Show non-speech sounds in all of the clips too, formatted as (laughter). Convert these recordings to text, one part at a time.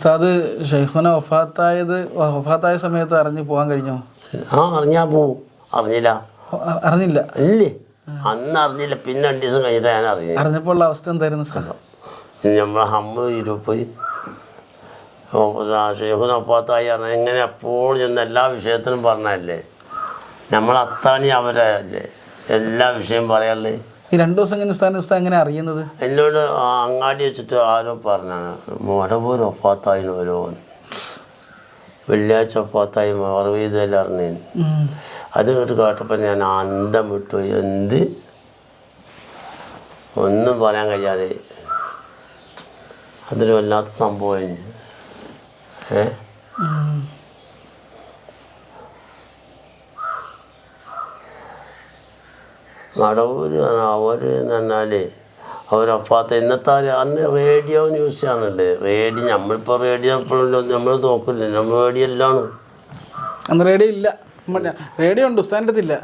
ഉസ്താദ് ഷെയ്ഖുന വഫാത്തായത് വഫാത്തായ സമയത്ത് അറിഞ്ഞു പോകാൻ കഴിഞ്ഞോ? ആ അറിഞ്ഞാ പോവും അറിഞ്ഞില്ല. അറിഞ്ഞില്ല? ഇല്ലേ? അന്ന് അറിഞ്ഞില്ല. പിന്നെ രണ്ട് ദിവസം കഴിഞ്ഞിട്ട് ഞാൻ അറിഞ്ഞു അറിഞ്ഞപ്പോൾ ഉള്ള അവസ്ഥ എന്തായിരുന്നു സ്ഥലം നമ്മളെ ഹമ്മ പോയി ഷെയ്ഖുന അപ്പാത്തായി പറഞ്ഞാൽ ഇങ്ങനെ എപ്പോഴും ചെന്ന് എല്ലാ വിഷയത്തിനും പറഞ്ഞല്ലേ നമ്മൾ അത്താണി അവരല്ലേ എല്ലാ വിഷയം പറയാനുള്ളത്. ഈ രണ്ടു ദിവസം ഇങ്ങനെ ഉസ്താദിന് ഉസ്താദ് എങ്ങനെ അറിയുന്നത്? എന്നോട് അങ്ങാടി വെച്ചിട്ട് ആരോ പറഞ്ഞാണ്. മടപൂർ ഒപ്പാത്തായിന് ഓരോ വെള്ളിയാഴ്ച ഒപ്പാത്തായി മറവീതല്ല അറിഞ്ഞു അത് കേട്ട് കേട്ടപ്പോൾ ഞാൻ അന്തം വിട്ടു എന്ത്? ഒന്നും പറയാൻ കഴിയാതെ. അതൊരു വല്ലാത്ത സംഭവം ഏ? ഉം. മടവൂര് അവർ എന്ന് പറഞ്ഞാൽ അവരപ്പാത്ത ഇന്നത്തെ അന്ന് റേഡിയോ ന്യൂസ് ആണല്ലേ റേഡിയോ നമ്മളിപ്പോൾ റേഡിയോ എപ്പോഴും നമ്മൾ നോക്കില്ല. നമ്മൾ റേഡിയോ എല്ലാണ്. അന്ന് റേഡിയോ ഇല്ല. റേഡിയോ ഉണ്ട് ഉസ്താദിന്റെ ഇല്ല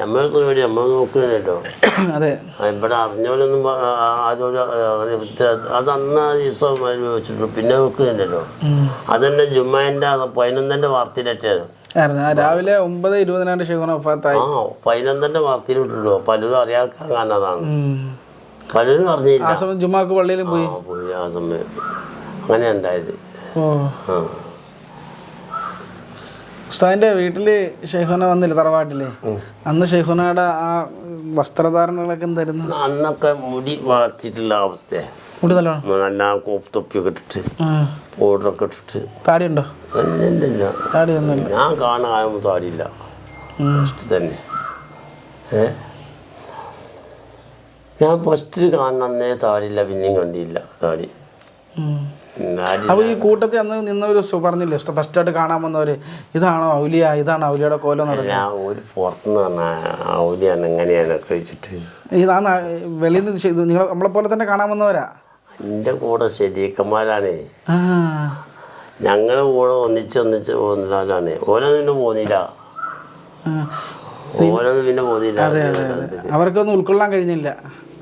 നമ്മൾക്ക് റേഡിയോ നമ്മൾ നോക്കുന്നില്ലല്ലോ (clears throat) അതെ. ഇവിടെ അറിഞ്ഞോലൊന്നും അതൊരു അത് അന്ന് ദിവസം വെച്ചിട്ടുണ്ട് വെച്ചിട്ടുള്ളൂ പിന്നെ വെക്കുന്നില്ലല്ലോ ഉം. അതന്നെ ജുമ്മാന്റെ പതിനൊന്നിന്റെ വാർത്തയിലേറ്റാണ് രാവിലെ ഒമ്പത് ഇരുപതിനാണ്ട് ഷെയ്ഖുന വഫാത്തായി. ആ പതിനൊന്നിന്റെ വാർത്തയിൽ വിട്ടിട്ടുള്ളൂ പലരും അറിയാക്കാൻ. പലരും അറിഞ്ഞില്ല. ആ സമയം ജുമാക്ക് പള്ളിയിലും പോയി? ആ പോയി ആ സമയം. അങ്ങനെ ഉണ്ടായത്. ഓ. ആ. ഉസ്താദിന്റെ വീട്ടിൽ ഷെയ്ഖുന വന്നില്ല തറവാട്ടിൽ? അന്ന് ഷെയ്ഖുനയുടെ ആ വസ്ത്രധാരണകളൊക്കെ എന്തായിരുന്നു? അന്നൊക്കെ മുടി വളർത്തിയിട്ടുള്ള അവസ്ഥ ഇട്ടിട്ട്. പൗഡറൊക്കെ ഇട്ടിട്ട് താടിയുണ്ടോ? ഇല്ലില്ല ഞാൻ കാണാൻ താടിയില്ല. ഫസ്റ്റ് തന്നെ ഏ? ഞാൻ ഫസ്റ്റ് കാണുന്നേ താടിയില്ല പിന്നെയും കണ്ടില്ല താടി. ഈ കൂട്ടത്തിൽ അന്ന് നിന്നവര് സു- പറഞ്ഞില്ലേ ഫസ്റ്റ് ആയിട്ട് കാണാൻ വന്നവര് ഇതാണോ ഔലിയ ഇതാണ് ഔലിയുടെ കോലം ഒരു പുറത്തുനിന്ന് പറഞ്ഞാൽ ഔലിയാണ് എങ്ങനെയാന്നൊക്കെ വെച്ചിട്ട്. ഇതാണ് വെളിയിൽ നിന്ന് നിങ്ങൾ നമ്മളെ പോലെ തന്നെ കാണാൻ വന്നവരാ? എന്റെ കൂടെ ശരീക്കന്മാരാണേ ഞങ്ങളുടെ കൂടെ ഒന്നിച്ച് ഒന്നിച്ച് പോകുന്നതാണ് ഓനൊന്നും പിന്നെ പോന്നില്ല ഓരോന്നും ഓനൊന്നും പിന്നെ പോന്നില്ല അവർക്കൊന്നും ഉൾക്കൊള്ളാൻ കഴിഞ്ഞില്ല.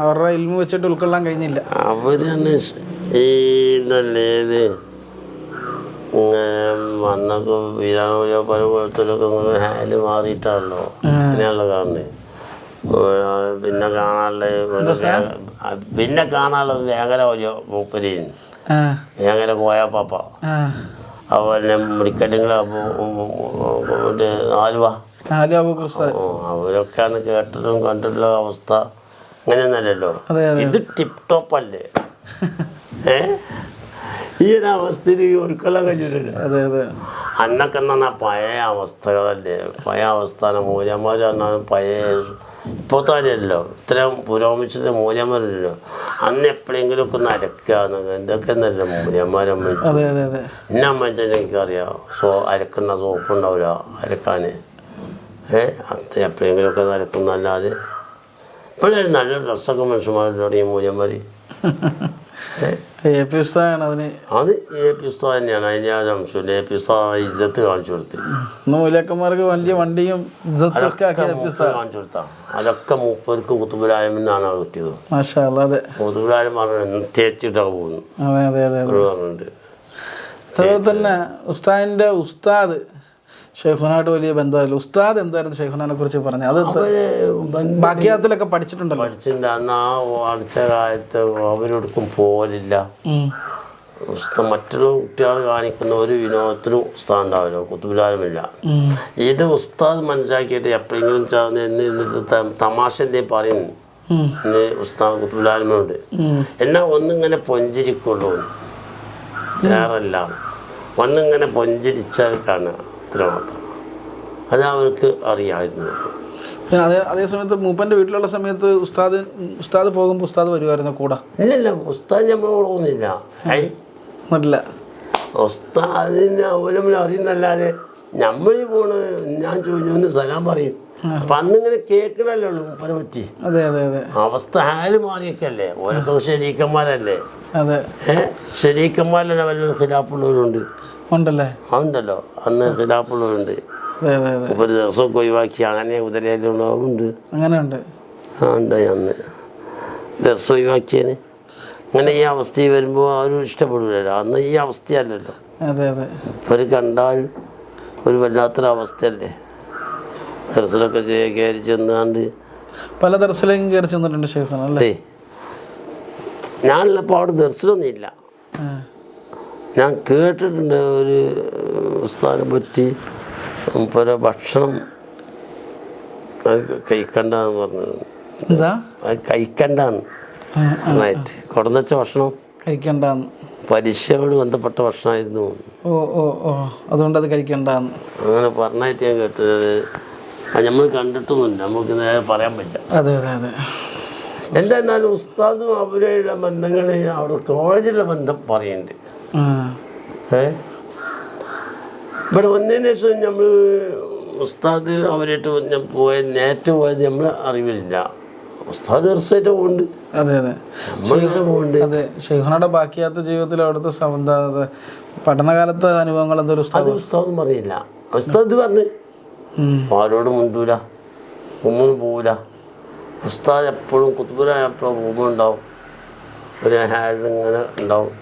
അവരുടെ ഇൽമ വെച്ചിട്ട് ഉൾക്കൊള്ളാൻ കഴിഞ്ഞില്ല. അവരാണ് ഈ നല്ലത് വന്നൊക്കെ വീരാണോ പല കുളത്തിലൊക്കെ ഇങ്ങനെ ഹാൽ മാറിയിട്ടാണല്ലോ. അങ്ങനെയാണല്ലോ കാണുന്നത്. പിന്നെ കാണാനുള്ള പിന്നെ കാണാനുള്ള വേങ്ങര മൂപ്പരിയും ആ. വേങ്ങര പാപ്പ. അതുപോലെ മുടിക്കല്ലുങ്ങൾ മറ്റേ ആലുവ അവരൊക്കെ അന്ന് കേട്ടിട്ടും കണ്ടിട്ടുള്ള അവസ്ഥ. അങ്ങനെയൊന്നല്ലല്ലോ ഇത് ടിപ് ടോപ്പ് അല്ലേ (laughs) ഏ? ഈ ഒരു അവസ്ഥയിൽ ഉൾക്കൊള്ളാൻ കഴിഞ്ഞിട്ടില്ല അന്നൊക്കെ എന്ന് പറഞ്ഞാൽ പഴയ അവസ്ഥകളല്ലേ. പഴയ അവസ്ഥ മൂല്യന്മാർ പറഞ്ഞാലും പഴയ ഇപ്പോഴത്തെ ഇത്രയും പുരോഗമിച്ചത് മൂലമല്ലോ അന്ന് എപ്പോഴെങ്കിലും ഒക്കെ അരക്കാന്ന് എന്തൊക്കെ എന്നല്ല അതെ എന്നെ അമ്മച്ചാൻ എനിക്കറിയാം സോ അരക്കുന്ന സോപ്പ് ഉണ്ടാവില്ല അരക്കാൻ ഏ അത് എപ്പോഴെങ്കിലുമൊക്കെ ഒക്കെ അരക്കുന്നല്ലാതെ ഇപ്പോഴും നല്ല ഡ്രസ്സൊക്കെ മനുഷ്യന്മാർ ഈ മൂല്യന്മാർ (laughs) അത് എ പി ഉസ്താദ് തന്നെയാണ്. അതിന് ആ സംശയമില്ല എ പി ഇജ്ജത്ത് കാണിച്ചു കൊടുത്ത്. മൂലക്കന്മാർക്ക് വലിയ വണ്ടിയും കാണിച്ചു കൊടുത്താ. അതൊക്കെ മൂപ്പർക്ക് കിട്ടിയത് മാഷാ കിട്ടിയത്. അതെ. കുത്തുബുലായം പറഞ്ഞു തേച്ചിട്ടാ പോകുന്നു അതെ അതെ അതെ അതെ. അവർ പറഞ്ഞിട്ടുണ്ട് അതുപോലെ തന്നെ ഉസ്താദിന്റെ ഉസ്താദ് ഷെയ്ഖുനായിട്ട് വലിയ ബന്ധമല്ല ഉസ്താദ് എന്തായിരുന്നു ഷെയ്ഖുനാനെ കുറിച്ച് പറഞ്ഞത്? അത് ബാക്കിയാത്തിലൊക്കെ പഠിച്ചിട്ടുണ്ടല്ലോ. പഠിച്ചിട്ടുണ്ട്. അന്ന് ആ അടുത്ത കാലത്ത് അവരൊടുക്കും പോലില്ല മറ്റുള്ള കുട്ടികൾ കാണിക്കുന്ന ഒരു വിനോദത്തിനും ഉസ്താദ് ഉണ്ടാവില്ല കുത്തുബിലാരമില്ല. ഇത് ഉസ്താദ് മനസ്സിലാക്കിയിട്ട് എപ്പോഴെങ്കിലും ചേർന്ന് തമാശ എന്തേ പറയും. ഉസ്താദ് കുത്തുബിലാരമുണ്ട്. എന്നാ ഒന്നിങ്ങനെ പൊഞ്ചിരിക്കുള്ളൂ. വേറല്ല. ഒന്നിങ്ങനെ പൊഞ്ചിരിച്ചാൽ കാണുക. അത്ര മാത്രം അത് അവർക്ക് അറിയാമായിരുന്നു അതേ അതേ സമയത്ത് മൂപ്പന്റെ വീട്ടിലുള്ള സമയത്ത് ഉസ്താദ് ഉസ്താദ് പോകുമ്പോൾ ഉസ്താദ് വരുമായിരുന്നു കൂടെ? ഇല്ലല്ല ഉസ്താദ് നമ്മളോട് പോകുന്നില്ല. അല്ല ഉസ്താദിനെ അവലംബം അറിയുന്നല്ലാതെ നമ്മളീ പോണ് ഞാൻ ചോദിച്ചു ഒന്ന് സലാം പറയും. അപ്പം അന്നിങ്ങനെ കേൾക്കണല്ലേ ഉള്ളൂ മൂപ്പനെ പറ്റി. അതെ അതെ അതെ. അവസ്ഥ ഹാൽ മാറിയൊക്കെയല്ലേ ഓരോ ശരീക്കന്മാരല്ലേ. അതെ. ഏഹ് ശരീക്കന്മാരല്ലേ വല്ല ഖിലാപ്പുള്ളവരുണ്ട് ഉണ്ടല്ലേ? അതുണ്ടല്ലോ അന്ന് പിതാപ്പുള്ളവരുണ്ട്. ഒരു ദിവസമൊക്കെ ഒഴിവാക്കി. അങ്ങനെ കുതിരയിലുള്ളതുണ്ട് അങ്ങനെ ഉണ്ട്. ആ ഉണ്ട് അന്ന്. ദിവസം ഒഴിവാക്കിയതിന്. അങ്ങനെ ഈ അവസ്ഥയിൽ വരുമ്പോൾ അവരും ഇഷ്ടപ്പെടില്ലല്ലോ അന്ന് ഈ അവസ്ഥയല്ലല്ലോ. അതെ അതെ. ഇവർ കണ്ടാൽ ഒരു വല്ലാത്തൊരു അവസ്ഥയല്ലേ ദർശനമൊക്കെ ചെയ്യാൻ കയറി ചെന്നാണ്ട്. പല ദർശനം കയറി ചെന്നിട്ടുണ്ട് ഷെയ്ഖുന അല്ലേ? ഞാനുള്ളപ്പോൾ അവിടെ ദർശനമൊന്നും ഇല്ല ആ. ഞാൻ കേട്ടിട്ടുണ്ട് ഒരു സ്ഥാനം പറ്റി. പല ഭക്ഷണം അത് കഴിക്കണ്ടെന്ന് പറഞ്ഞു. എന്താ? അത് കഴിക്കണ്ടെന്ന് റൈറ്റ് കൊടന്നച്ച ഭക്ഷണം? കഴിക്കണ്ടെന്ന്. പലിശയോട് ബന്ധപ്പെട്ട ഭക്ഷണമായിരുന്നു. ഓ ഓ ഓ. അതുകൊണ്ട് അത് കഴിക്കണ്ടെന്ന്. അങ്ങനെ പറഞ്ഞായിട്ട് ഞാൻ കേട്ടത്. അത് നമ്മൾ കണ്ടിട്ടൊന്നുമില്ല. നമുക്ക് നേരെ പറയാൻ പറ്റില്ല. അതെ അതെ അതെ. എന്തായിരുന്നാലും ഉസ്താദും അവരുടെ ബന്ധങ്ങൾ അവിടെ കോളേജിലെ ബന്ധം പറയുന്നുണ്ട്. ഏ? ഇവിടെ വന്നതിന് ശേഷം നമ്മൾ ഉസ്താദ് അവരായിട്ട് ഞാൻ പോയ നേരത്തെ പോയത് നമ്മൾ അറിവില്ല ഉസ്താദ് തീർച്ചയായിട്ടും ഉണ്ട് അതെ അതെ. അതെ ഷെയ്ഖുനയുടെ ബാക്കിയാത്ത ജീവിതത്തിൽ അവിടുത്തെ എന്താ പഠനകാലത്തെ അനുഭവങ്ങൾ എന്തൊരു ഉസ്താദ് ഉസ്താദും പറയില്ല. ഉസ്താദ് പറഞ്ഞ് ആരോട് മുണ്ടൂല. ഒന്നും പോവില്ല ഉസ്താദ് എപ്പോഴും കുത്തുബുലായപ്പോഴും റൂമുണ്ടാവും ഒരു ഹാരിങ്ങനെ ഇങ്ങനെ ഉണ്ടാവും.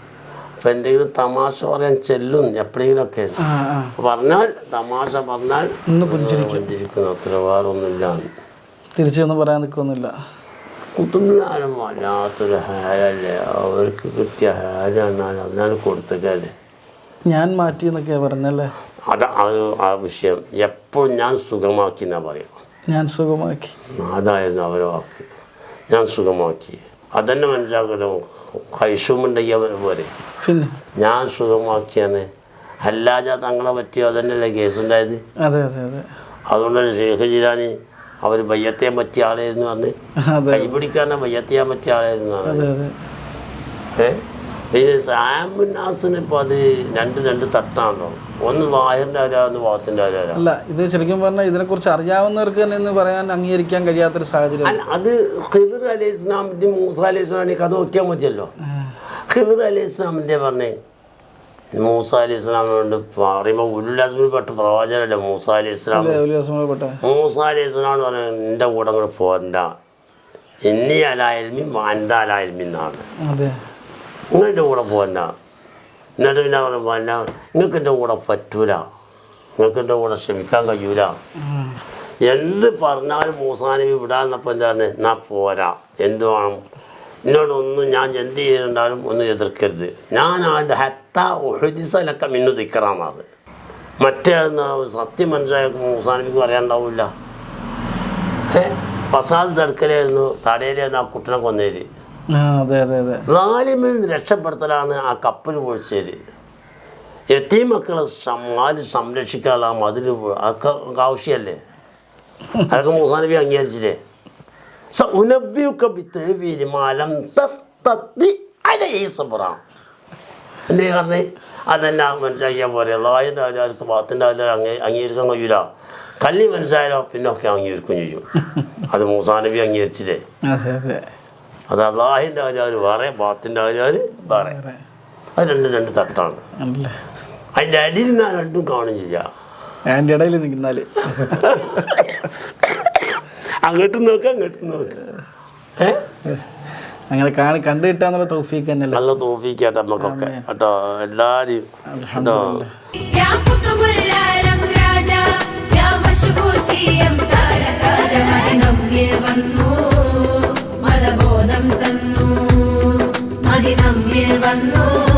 അപ്പം എന്തെങ്കിലും തമാശ പറയാൻ ചെല്ലും എപ്പോഴെങ്കിലുമൊക്കെ പറഞ്ഞാൽ തമാശ പറഞ്ഞാൽ പുഞ്ചിരിക്കും. പുഞ്ചിരിക്കുന്ന. അത്ര വേറൊന്നുമില്ല തിരിച്ചൊന്നും പറയാൻ നിൽക്കൊന്നുമില്ല കുത്തുബുലാനും വല്ലാത്തൊരു ഹാരല്ലേ. അവർക്ക് കിട്ടിയ ഹാര അന്നാണ് കൊടുത്തേക്കല്ലേ ഞാൻ മാറ്റി എന്നൊക്കെ പറഞ്ഞല്ലേ? അത് ആ ആ വിഷയം എപ്പോഴും ഞാൻ സുഖമാക്കി എന്നാ പറയാം ഞാൻ സുഖമാക്കി. അതായിരുന്നു അവരെ വാക്ക്. ഞാൻ സുഖമാക്കി. അതന്നെ മനസ്സിലാക്കലോ ഹൈഷുമുണ്ടെങ്കിൽ അവൻ പോലെ ഞാൻ സുഖമാക്കിയാണ്. അല്ലാതെ തങ്ങളെ പറ്റിയോ അതന്നെയല്ലേ കേസുണ്ടായത്? അതെ അതെ അതെ. അതുകൊണ്ടല്ലേ ഷെയ്ഖ് ജിലാനി അവർ ബയ്യത്തെയാൻ പറ്റിയ ആളായിരുന്നു പറഞ്ഞ്. അതെ. കൈപിടിക്കാനെ ബയ്യത്തെയാൻ പറ്റിയ ആളായിരുന്നു പറഞ്ഞത് അതെ അതെ. ഏ? പിന്നെ സാമുനാസിന് ഇപ്പോൾ അത് രണ്ട് രണ്ട് തട്ടാണല്ലോ. ഒന്ന് വാത്തിന്റെ ആരാ അല്ല ഇത് ശരിക്കും പറഞ്ഞാൽ ഇതിനെക്കുറിച്ച് അറിയാവുന്നവർക്ക് തന്നെ ഇന്ന് പറയാൻ അംഗീകരിക്കാൻ കഴിയാത്തൊരു സാഹചര്യം. അല്ല അത് ഖിദർ അലൈഹി ഇസ്ലാമിന്റെ മൂസ അലൈഹി ഇസ്ലാമിന്റെ കഥ നോക്കിയാൽ മതിയല്ലോ. ഖിദർ അലൈഹി ഇസ്ലാമിന്റെ പറഞ്ഞേ മൂസ അലി ഇസ്ലാമിനോട് പറയുമ്പോൾ പെട്ട പ്രവാചകനല്ലേ മൂസ അലി ഇസ്ലാം? മൂസ അലി ഇസ്ലാം എന്ന് പറഞ്ഞാൽ എന്റെ കൂടെ അങ്ങോട്ട് പോരണ്ട. എന്നീ അലായൽമി മാന്റെ അലായൽമി എന്നാണ്. നിങ്ങളുടെ കൂടെ പോരണ്ട. എന്നിട്ട് പിന്നെ പറഞ്ഞു പോരണ്ട നിങ്ങൾക്ക് എന്റെ കൂടെ പറ്റൂല. നിങ്ങൾക്ക് എന്റെ കൂടെ ക്ഷമിക്കാൻ കഴിയൂല. എന്ത് പറഞ്ഞാലും മൂസാനബി വിടാന്നപ്പോൾ എന്താണ് എന്നാ പോരാ. എന്ത് വേണം? എന്നോടൊന്നും ഞാൻ എന്ത് ചെയ്യുന്നുണ്ടാലും ഒന്നും എതിർക്കരുത്. ഞാൻ ആണ്ട് ഹത്ത ഒഴുതിസലൊക്കെ മിന്നു തിക്കറാന്നാണ് മറ്റേ സത്യം മനസ്സിലായ മൂസാനബിക്ക് പറയാനുണ്ടാവില്ല. ഏ? ഫസാദ് തടുക്കലായിരുന്നു തടയിലായിരുന്നു ആ കുട്ടനെ കൊന്നേര് നിന്ന് രക്ഷപ്പെടുത്തലാണ് ആ കപ്പൽ പൊളിച്ചത്. എത്തി മക്കളെ മാൽ സംരക്ഷിക്കാനുള്ള ആ മതിൽ അതൊക്കെ ആവശ്യമല്ലേ അതൊക്കെ മൂസാനബി അംഗീകരിച്ചില്ലേ? സ വിത്ത് വിരുമാലം തസ്തത്തി അലൈഹി സബ്റ. എന്തേ പറഞ്ഞേ? അതെന്നാ മനസ്സിലാക്കിയാൽ പോരെ? അള്ളാഹിന്റെ ആചാർക്ക് ബാത്തിന്റെ ആചാരം അങ്ങേ അംഗീകരിക്കാൻ കഴിയൂല. കള്ളി മനസ്സിലായാലോ? പിന്നൊക്കെ അംഗീകരിക്കും ചെയ്യും. അത് മൂസാനബി അംഗീകരിച്ചില്ലേ? അതെ അള്ളാഹിന്റെ ആചാര് വേറെ ബാത്തിന്റെ ആചാര് വേറെ വേറെ അത് രണ്ടും രണ്ട് തട്ടാണ് അല്ലേ അതിന്റെ അടിയിൽ നിന്നാ രണ്ടും കാണും ചെയ്യാം അതിന്റെ ഇടയിൽ നിൽക്കുന്നാൽ അങ്ങോട്ടും നോക്കാം അങ്ങോട്ടും നോക്കാം ഏ അങ്ങനെ കാണി കണ്ടു കിട്ടാന്നുള്ള തോഫീക്ക് തന്നെ നല്ല തോപ്പിക്കാട്ടെ നമുക്കൊക്കെ കേട്ടോ എല്ലാവരും കേട്ടോ വന്നു